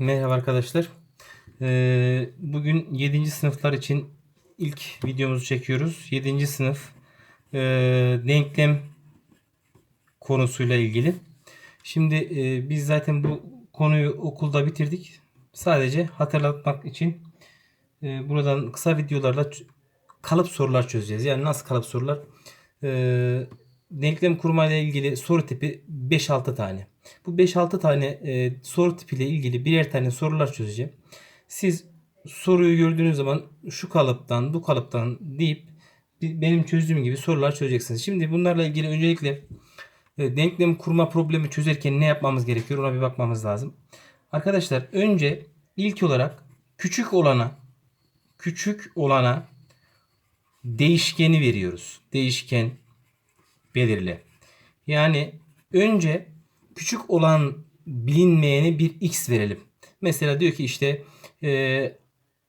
Merhaba arkadaşlar. Ee, bugün 7. sınıflar için ilk videomuzu çekiyoruz. 7. sınıf e, denklem konusuyla ilgili. Şimdi e, biz zaten bu konuyu okulda bitirdik. Sadece hatırlatmak için e, buradan kısa videolarla kalıp sorular çözeceğiz. Yani nasıl kalıp sorular? E, denklem kurma ile ilgili soru tipi 5-6 tane. Bu 5-6 tane e, soru tipiyle ilgili birer tane sorular çözeceğim. Siz soruyu gördüğünüz zaman şu kalıptan, bu kalıptan deyip benim çözdüğüm gibi sorular çözeceksiniz. Şimdi bunlarla ilgili öncelikle e, denklem kurma problemi çözerken ne yapmamız gerekiyor ona bir bakmamız lazım. Arkadaşlar önce ilk olarak küçük olana küçük olana değişkeni veriyoruz. Değişken belirle. Yani önce küçük olan bilinmeyeni bir x verelim. Mesela diyor ki işte e,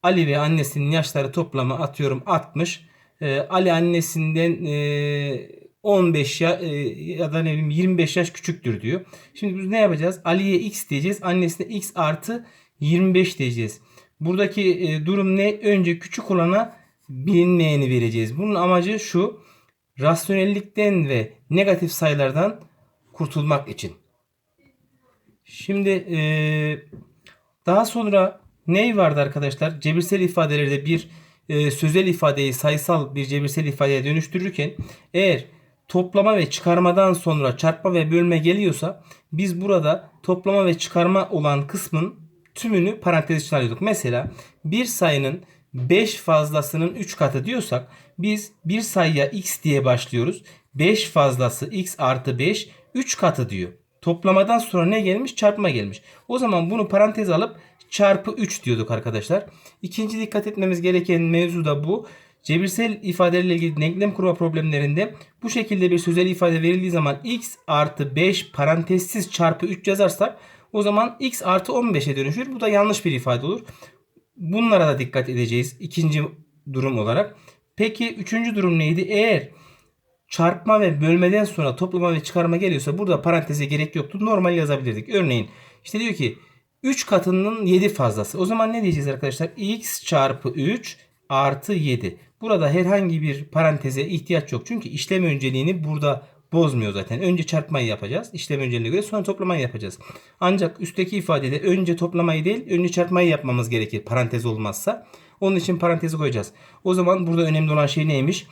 Ali ve annesinin yaşları toplamı atıyorum 60. E, Ali annesinden e, 15 ya, e, ya da ne bileyim 25 yaş küçüktür diyor. Şimdi biz ne yapacağız? Ali'ye x diyeceğiz. Annesine x artı 25 diyeceğiz. Buradaki e, durum ne? Önce küçük olana bilinmeyeni vereceğiz. Bunun amacı şu rasyonellikten ve negatif sayılardan kurtulmak için. Şimdi eee, daha sonra ne vardı arkadaşlar? Cebirsel ifadelerde bir eee, sözel ifadeyi sayısal bir cebirsel ifadeye dönüştürürken eğer toplama ve çıkarmadan sonra çarpma ve bölme geliyorsa biz burada toplama ve çıkarma olan kısmın tümünü parantez içine alıyorduk. Mesela bir sayının 5 fazlasının 3 katı diyorsak biz bir sayıya x diye başlıyoruz. 5 fazlası x artı 5 3 katı diyor. Toplamadan sonra ne gelmiş? Çarpma gelmiş. O zaman bunu parantez alıp çarpı 3 diyorduk arkadaşlar. İkinci dikkat etmemiz gereken mevzu da bu. Cebirsel ifadelerle ilgili denklem kurma problemlerinde bu şekilde bir sözel ifade verildiği zaman x artı 5 parantezsiz çarpı 3 yazarsak o zaman x artı 15'e dönüşür. Bu da yanlış bir ifade olur. Bunlara da dikkat edeceğiz ikinci durum olarak. Peki üçüncü durum neydi? Eğer çarpma ve bölmeden sonra toplama ve çıkarma geliyorsa burada paranteze gerek yoktu. Normal yazabilirdik. Örneğin işte diyor ki 3 katının 7 fazlası. O zaman ne diyeceğiz arkadaşlar? x çarpı 3 artı 7. Burada herhangi bir paranteze ihtiyaç yok. Çünkü işlem önceliğini burada bozmuyor zaten. Önce çarpmayı yapacağız. İşlem önceliğine göre sonra toplamayı yapacağız. Ancak üstteki ifadede önce toplamayı değil önce çarpmayı yapmamız gerekir. Parantez olmazsa. Onun için parantezi koyacağız. O zaman burada önemli olan şey neymiş?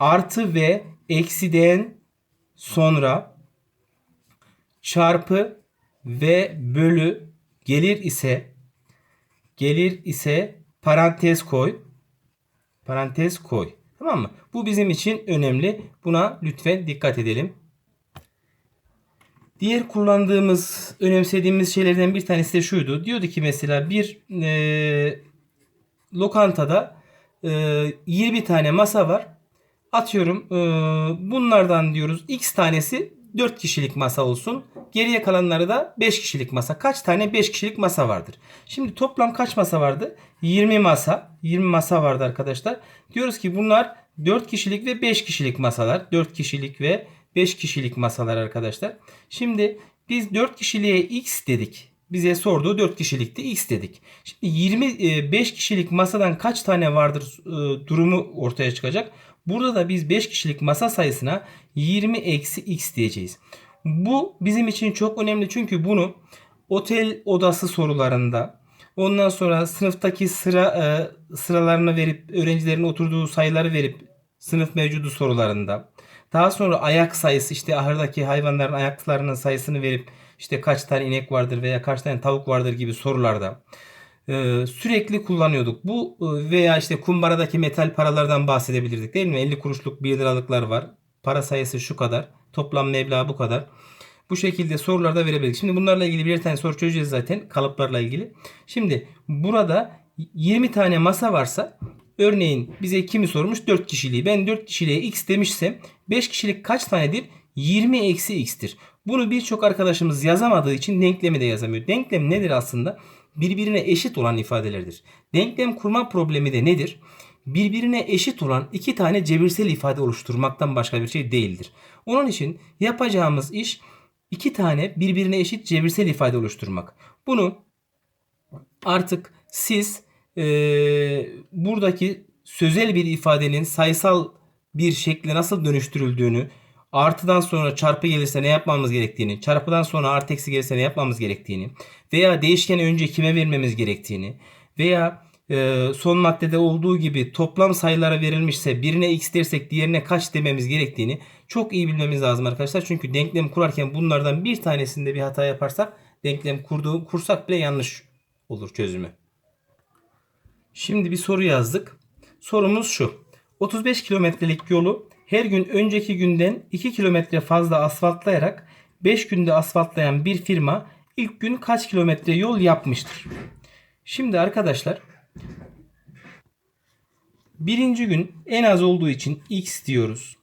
Artı ve eksiden sonra çarpı ve bölü gelir ise gelir ise parantez koy. Parantez koy. Tamam mı? Bu bizim için önemli. Buna lütfen dikkat edelim. Diğer kullandığımız, önemsediğimiz şeylerden bir tanesi de şuydu. Diyordu ki mesela bir e, lokantada e, 20 tane masa var. Atıyorum e, bunlardan diyoruz x tanesi 4 kişilik masa olsun. Geriye kalanları da 5 kişilik masa. Kaç tane 5 kişilik masa vardır? Şimdi toplam kaç masa vardı? 20 masa. 20 masa vardı arkadaşlar. Diyoruz ki bunlar 4 kişilik ve 5 kişilik masalar. 4 kişilik ve 5 kişilik masalar arkadaşlar. Şimdi biz 4 kişiliğe x dedik. Bize sorduğu 4 kişilikti x dedik. Şimdi 25 kişilik masadan kaç tane vardır e, durumu ortaya çıkacak. Burada da biz 5 kişilik masa sayısına 20 eksi x diyeceğiz. Bu bizim için çok önemli çünkü bunu otel odası sorularında ondan sonra sınıftaki sıra e, sıralarını verip öğrencilerin oturduğu sayıları verip sınıf mevcudu sorularında daha sonra ayak sayısı işte ahırdaki hayvanların ayaklarının sayısını verip işte kaç tane inek vardır veya kaç tane tavuk vardır gibi sorularda e, sürekli kullanıyorduk. Bu e, veya işte kumbaradaki metal paralardan bahsedebilirdik değil mi? 50 kuruşluk 1 liralıklar var. Para sayısı şu kadar. Toplam meblağ bu kadar. Bu şekilde sorularda verebiliriz. Şimdi bunlarla ilgili bir tane soru çözeceğiz zaten kalıplarla ilgili. Şimdi burada 20 tane masa varsa örneğin bize kimi sormuş 4 kişiliği. Ben 4 kişiliğe x demişsem 5 kişilik kaç tanedir? 20 eksi x'tir. Bunu birçok arkadaşımız yazamadığı için denklemi de yazamıyor. Denklem nedir aslında? Birbirine eşit olan ifadelerdir. Denklem kurma problemi de nedir? Birbirine eşit olan iki tane cebirsel ifade oluşturmaktan başka bir şey değildir. Onun için yapacağımız iş iki tane birbirine eşit cebirsel ifade oluşturmak. Bunu Artık siz e, buradaki sözel bir ifadenin sayısal bir şekle nasıl dönüştürüldüğünü, artıdan sonra çarpı gelirse ne yapmamız gerektiğini, çarpıdan sonra artı eksi gelirse ne yapmamız gerektiğini veya değişkeni önce kime vermemiz gerektiğini veya e, son maddede olduğu gibi toplam sayılara verilmişse birine x dersek diğerine kaç dememiz gerektiğini çok iyi bilmemiz lazım arkadaşlar. Çünkü denklem kurarken bunlardan bir tanesinde bir hata yaparsak denklem kurduğu kursak bile yanlış olur çözümü. Şimdi bir soru yazdık. Sorumuz şu. 35 kilometrelik yolu her gün önceki günden 2 kilometre fazla asfaltlayarak 5 günde asfaltlayan bir firma ilk gün kaç kilometre yol yapmıştır? Şimdi arkadaşlar birinci gün en az olduğu için x diyoruz.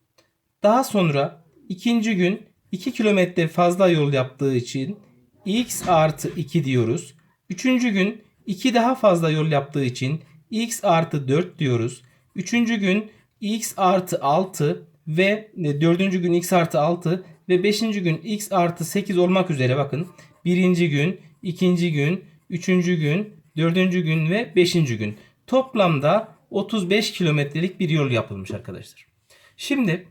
Daha sonra ikinci gün 2 kilometre fazla yol yaptığı için x artı 2 diyoruz. Üçüncü gün 2 daha fazla yol yaptığı için x artı 4 diyoruz. Üçüncü gün x artı 6 ve e, dördüncü gün x artı 6 ve beşinci gün x artı 8 olmak üzere bakın. Birinci gün, ikinci gün, üçüncü gün, dördüncü gün ve beşinci gün. Toplamda 35 kilometrelik bir yol yapılmış arkadaşlar. Şimdi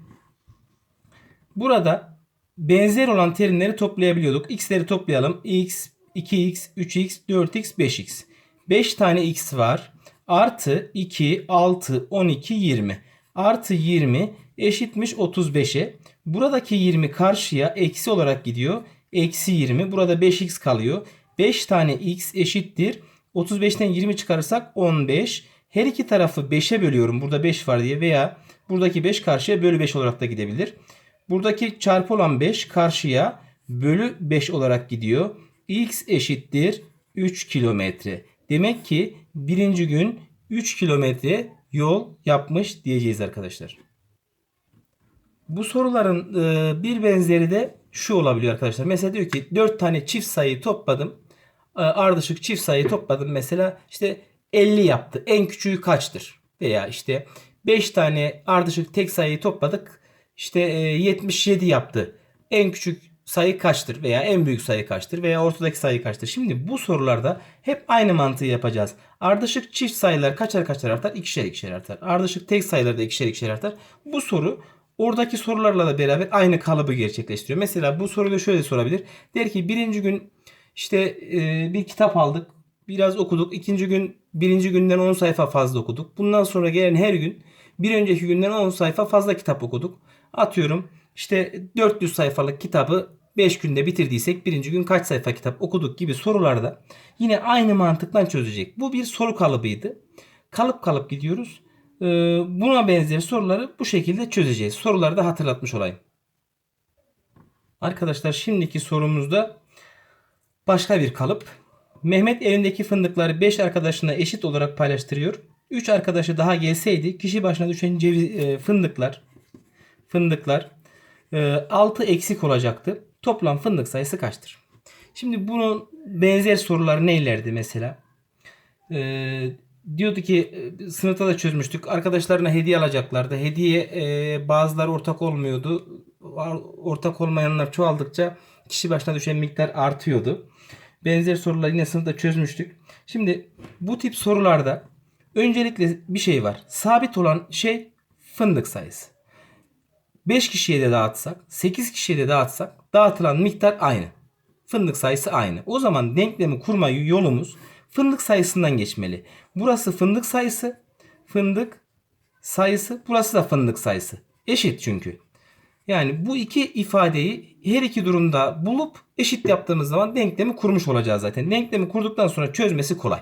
burada benzer olan terimleri toplayabiliyorduk. X'leri toplayalım. X, 2x, 3x, 4x, 5x. 5 tane x var. Artı 2, 6, 12, 20. Artı 20 eşitmiş 35'e. Buradaki 20 karşıya eksi olarak gidiyor. Eksi 20. Burada 5x kalıyor. 5 tane x eşittir. 35'ten 20 çıkarırsak 15. Her iki tarafı 5'e bölüyorum. Burada 5 var diye veya buradaki 5 karşıya bölü 5 olarak da gidebilir. Buradaki çarpı olan 5 karşıya bölü 5 olarak gidiyor. X eşittir 3 kilometre. Demek ki birinci gün 3 kilometre yol yapmış diyeceğiz arkadaşlar. Bu soruların e, bir benzeri de şu olabiliyor arkadaşlar. Mesela diyor ki 4 tane çift sayı topladım. E, ardışık çift sayı topladım. Mesela işte 50 yaptı. En küçüğü kaçtır? Veya işte 5 tane ardışık tek sayıyı topladık. İşte 77 yaptı. En küçük sayı kaçtır veya en büyük sayı kaçtır veya ortadaki sayı kaçtır? Şimdi bu sorularda hep aynı mantığı yapacağız. Ardışık çift sayılar kaçar kaçar artar? İkişer ikişer artar. Ardışık tek sayılar da ikişer ikişer artar. Bu soru oradaki sorularla da beraber aynı kalıbı gerçekleştiriyor. Mesela bu soruyu şöyle sorabilir. Der ki birinci gün işte e, bir kitap aldık. Biraz okuduk. İkinci gün birinci günden 10 sayfa fazla okuduk. Bundan sonra gelen her gün bir önceki günden 10 sayfa fazla kitap okuduk. Atıyorum işte 400 sayfalık kitabı 5 günde bitirdiysek birinci gün kaç sayfa kitap okuduk gibi sorularda yine aynı mantıktan çözecek. Bu bir soru kalıbıydı. Kalıp kalıp gidiyoruz. Ee, buna benzer soruları bu şekilde çözeceğiz. Soruları da hatırlatmış olayım. Arkadaşlar şimdiki sorumuzda başka bir kalıp. Mehmet elindeki fındıkları 5 arkadaşına eşit olarak paylaştırıyor. 3 arkadaşı daha gelseydi kişi başına düşen ceviz, e, fındıklar fındıklar 6 e, eksik olacaktı. Toplam fındık sayısı kaçtır? Şimdi bunun benzer soruları neylerdi mesela? Ee, diyordu ki e, sınıfta da çözmüştük. Arkadaşlarına hediye alacaklardı. Hediye e, bazıları ortak olmuyordu. Ortak olmayanlar çoğaldıkça kişi başına düşen miktar artıyordu. Benzer soruları yine sınıfta çözmüştük. Şimdi bu tip sorularda öncelikle bir şey var. Sabit olan şey fındık sayısı. 5 kişiye de dağıtsak, 8 kişiye de dağıtsak dağıtılan miktar aynı. Fındık sayısı aynı. O zaman denklemi kurma yolumuz fındık sayısından geçmeli. Burası fındık sayısı, fındık sayısı, burası da fındık sayısı. Eşit çünkü. Yani bu iki ifadeyi her iki durumda bulup eşit yaptığımız zaman denklemi kurmuş olacağız zaten. Denklemi kurduktan sonra çözmesi kolay.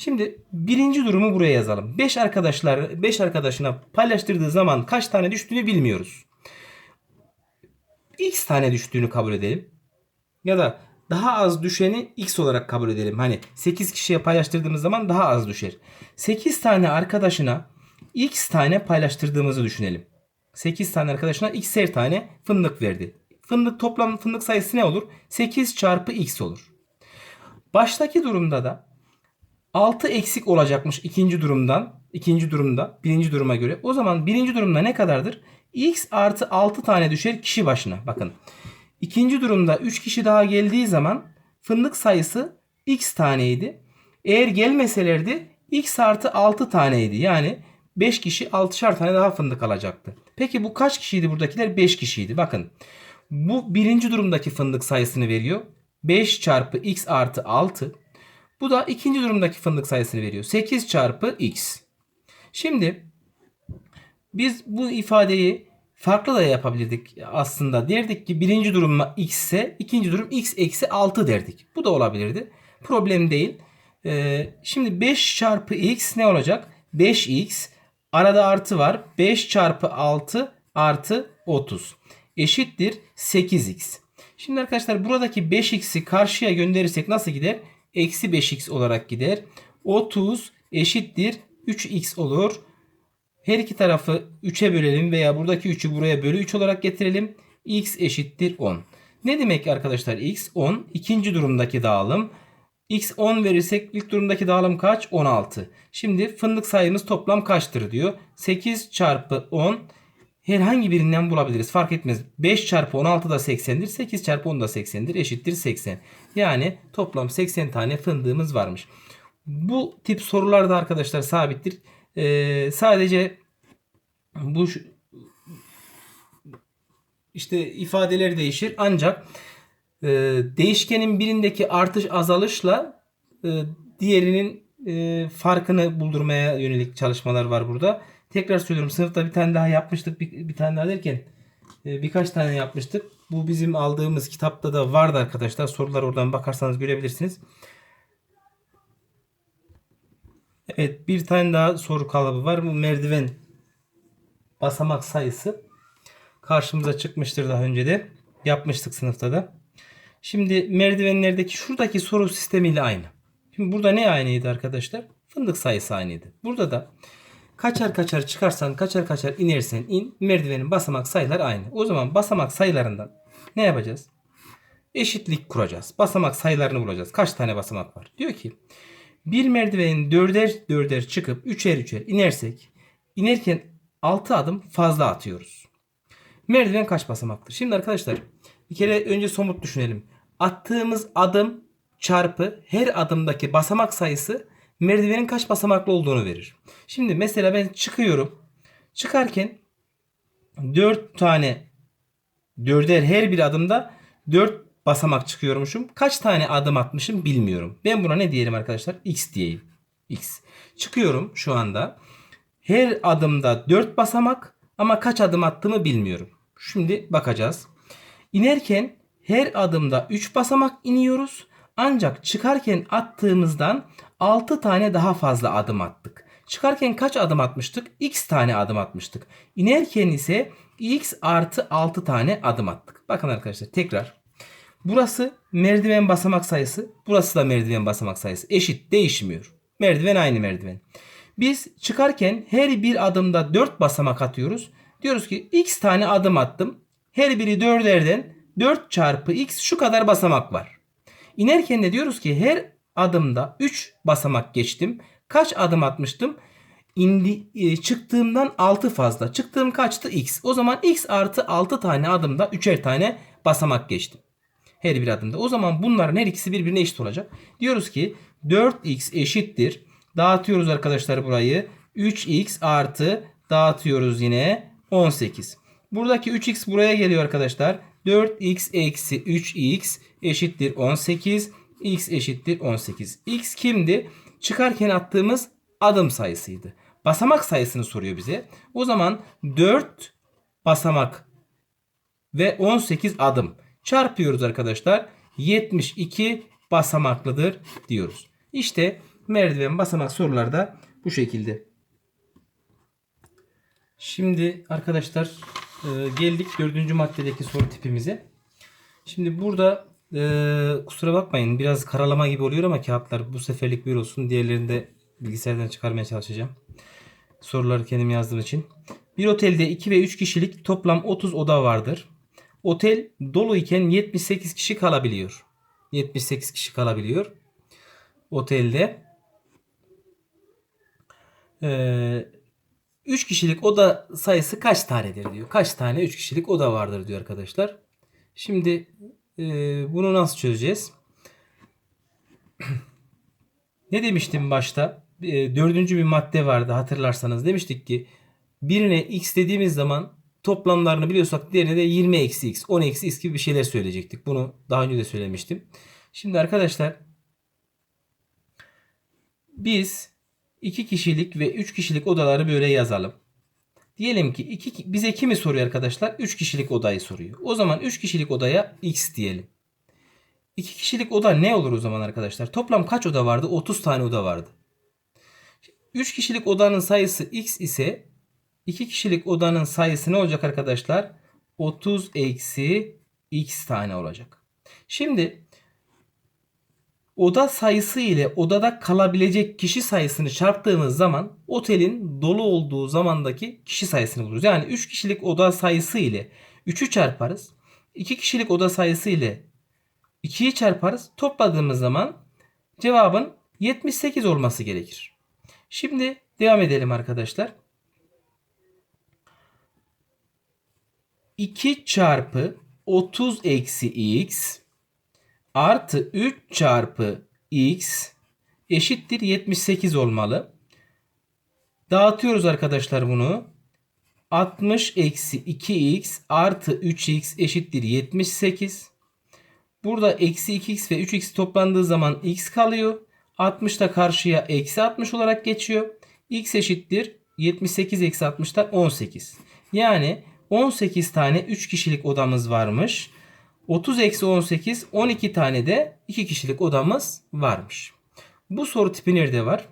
Şimdi birinci durumu buraya yazalım. 5 arkadaşlar 5 arkadaşına paylaştırdığı zaman kaç tane düştüğünü bilmiyoruz. X tane düştüğünü kabul edelim. Ya da daha az düşeni X olarak kabul edelim. Hani 8 kişiye paylaştırdığımız zaman daha az düşer. 8 tane arkadaşına X tane paylaştırdığımızı düşünelim. 8 tane arkadaşına X'er tane fındık verdi. Fındık toplam fındık sayısı ne olur? 8 çarpı X olur. Baştaki durumda da 6 eksik olacakmış ikinci durumdan. ikinci durumda birinci duruma göre. O zaman birinci durumda ne kadardır? X artı 6 tane düşer kişi başına. Bakın. İkinci durumda 3 kişi daha geldiği zaman fındık sayısı X taneydi. Eğer gelmeselerdi x artı 6 taneydi. Yani 5 kişi 6'şar tane daha fındık alacaktı. Peki bu kaç kişiydi buradakiler? 5 kişiydi. Bakın bu birinci durumdaki fındık sayısını veriyor. 5 çarpı x artı 6. Bu da ikinci durumdaki fındık sayısını veriyor. 8 çarpı x. Şimdi biz bu ifadeyi farklı da yapabilirdik aslında. Derdik ki birinci durum x ise ikinci durum x eksi 6 derdik. Bu da olabilirdi. Problem değil. Ee, şimdi 5 çarpı x ne olacak? 5x arada artı var. 5 çarpı 6 artı 30 eşittir 8x. Şimdi arkadaşlar buradaki 5x'i karşıya gönderirsek nasıl gider? Eksi 5x olarak gider. 30 eşittir 3x olur. Her iki tarafı 3'e bölelim veya buradaki 3'ü buraya bölü 3 olarak getirelim. x eşittir 10. Ne demek arkadaşlar x? 10. İkinci durumdaki dağılım. x 10 verirsek ilk durumdaki dağılım kaç? 16. Şimdi fındık sayımız toplam kaçtır diyor. 8 çarpı 10 herhangi birinden bulabiliriz. Fark etmez. 5 çarpı 16 da 80'dir. 8 çarpı 10 da 80'dir. Eşittir 80. Yani toplam 80 tane fındığımız varmış. Bu tip sorular da arkadaşlar sabittir. Ee, sadece bu işte ifadeler değişir. Ancak e, değişkenin birindeki artış azalışla e, diğerinin e, farkını buldurmaya yönelik çalışmalar var burada. Tekrar söylüyorum sınıfta bir tane daha yapmıştık. Bir, bir tane daha derken e, birkaç tane yapmıştık. Bu bizim aldığımız kitapta da vardı arkadaşlar. Sorular oradan bakarsanız görebilirsiniz. Evet bir tane daha soru kalıbı var. Bu merdiven basamak sayısı karşımıza çıkmıştır daha önce de. Yapmıştık sınıfta da. Şimdi merdivenlerdeki şuradaki soru sistemiyle aynı. Şimdi burada ne aynıydı arkadaşlar? Fındık sayısı aynıydı. Burada da kaçar kaçar çıkarsan kaçar kaçar inersen in merdivenin basamak sayıları aynı. O zaman basamak sayılarından ne yapacağız? Eşitlik kuracağız. Basamak sayılarını bulacağız. Kaç tane basamak var? Diyor ki bir merdivenin dörder dörder çıkıp üçer üçer inersek inerken 6 adım fazla atıyoruz. Merdiven kaç basamaktır? Şimdi arkadaşlar bir kere önce somut düşünelim. Attığımız adım çarpı her adımdaki basamak sayısı merdivenin kaç basamaklı olduğunu verir. Şimdi mesela ben çıkıyorum. Çıkarken 4 tane dörder her bir adımda 4 basamak çıkıyormuşum. Kaç tane adım atmışım bilmiyorum. Ben buna ne diyelim arkadaşlar? X diyeyim. X. Çıkıyorum şu anda. Her adımda 4 basamak ama kaç adım attığımı bilmiyorum. Şimdi bakacağız. İnerken her adımda 3 basamak iniyoruz. Ancak çıkarken attığımızdan 6 tane daha fazla adım attık. Çıkarken kaç adım atmıştık? X tane adım atmıştık. İnerken ise X artı 6 tane adım attık. Bakın arkadaşlar tekrar. Burası merdiven basamak sayısı. Burası da merdiven basamak sayısı. Eşit değişmiyor. Merdiven aynı merdiven. Biz çıkarken her bir adımda 4 basamak atıyoruz. Diyoruz ki x tane adım attım. Her biri 4'erden 4 çarpı x şu kadar basamak var. İnerken de diyoruz ki her adımda 3 basamak geçtim. Kaç adım atmıştım? İndi, e, çıktığımdan 6 fazla. Çıktığım kaçtı? X. O zaman x artı 6 tane adımda 3'er tane basamak geçtim. Her bir adımda. O zaman bunların her ikisi birbirine eşit olacak. Diyoruz ki 4x eşittir. Dağıtıyoruz arkadaşlar burayı. 3x artı dağıtıyoruz yine 18. Buradaki 3x buraya geliyor arkadaşlar. 4x eksi 3x eşittir 18. x eşittir 18. x kimdi? Çıkarken attığımız adım sayısıydı. Basamak sayısını soruyor bize. O zaman 4 basamak ve 18 adım çarpıyoruz arkadaşlar. 72 basamaklıdır diyoruz. İşte merdiven basamak soruları da bu şekilde. Şimdi arkadaşlar e, geldik dördüncü maddedeki soru tipimize. Şimdi burada e, kusura bakmayın biraz karalama gibi oluyor ama kağıtlar bu seferlik bir olsun. Diğerlerini de bilgisayardan çıkarmaya çalışacağım. Soruları kendim yazdığım için. Bir otelde 2 ve 3 kişilik toplam 30 oda vardır. Otel dolu iken 78 kişi kalabiliyor. 78 kişi kalabiliyor. Otelde. Ee, 3 kişilik oda sayısı kaç tanedir diyor. Kaç tane 3 kişilik oda vardır diyor arkadaşlar. Şimdi e, bunu nasıl çözeceğiz? Ne demiştim başta? E, dördüncü bir madde vardı hatırlarsanız. Demiştik ki birine x dediğimiz zaman toplamlarını biliyorsak diğerine de 20 eksi x, 10 eksi x gibi bir şeyler söyleyecektik. Bunu daha önce de söylemiştim. Şimdi arkadaşlar biz 2 kişilik ve 3 kişilik odaları böyle yazalım. Diyelim ki iki, bize kimi soruyor arkadaşlar? 3 kişilik odayı soruyor. O zaman 3 kişilik odaya x diyelim. 2 kişilik oda ne olur o zaman arkadaşlar? Toplam kaç oda vardı? 30 tane oda vardı. 3 kişilik odanın sayısı x ise 2 kişilik odanın sayısı ne olacak arkadaşlar? 30 eksi x tane olacak. Şimdi oda sayısı ile odada kalabilecek kişi sayısını çarptığımız zaman otelin dolu olduğu zamandaki kişi sayısını buluruz. Yani 3 kişilik oda sayısı ile 3'ü çarparız. 2 kişilik oda sayısı ile 2'yi çarparız. Topladığımız zaman cevabın 78 olması gerekir. Şimdi devam edelim arkadaşlar. 2 çarpı 30 eksi x artı 3 çarpı x eşittir 78 olmalı. Dağıtıyoruz arkadaşlar bunu. 60 eksi 2x artı 3x eşittir 78. Burada eksi 2x ve 3x toplandığı zaman x kalıyor. 60 da karşıya eksi 60 olarak geçiyor. x eşittir 78 eksi 60'tan 18. Yani 18 tane 3 kişilik odamız varmış. 30 eksi 18 12 tane de 2 kişilik odamız varmış. Bu soru tipi nerede var?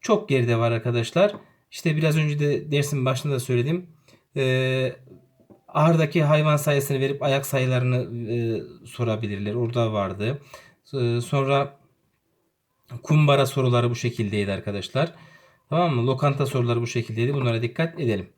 Çok geride var arkadaşlar. İşte biraz önce de dersin başında da söyledim. Ee, ahırdaki hayvan sayısını verip ayak sayılarını e, sorabilirler. Orada vardı. Ee, sonra kumbara soruları bu şekildeydi arkadaşlar. Tamam mı? Lokanta soruları bu şekildeydi. Bunlara dikkat edelim.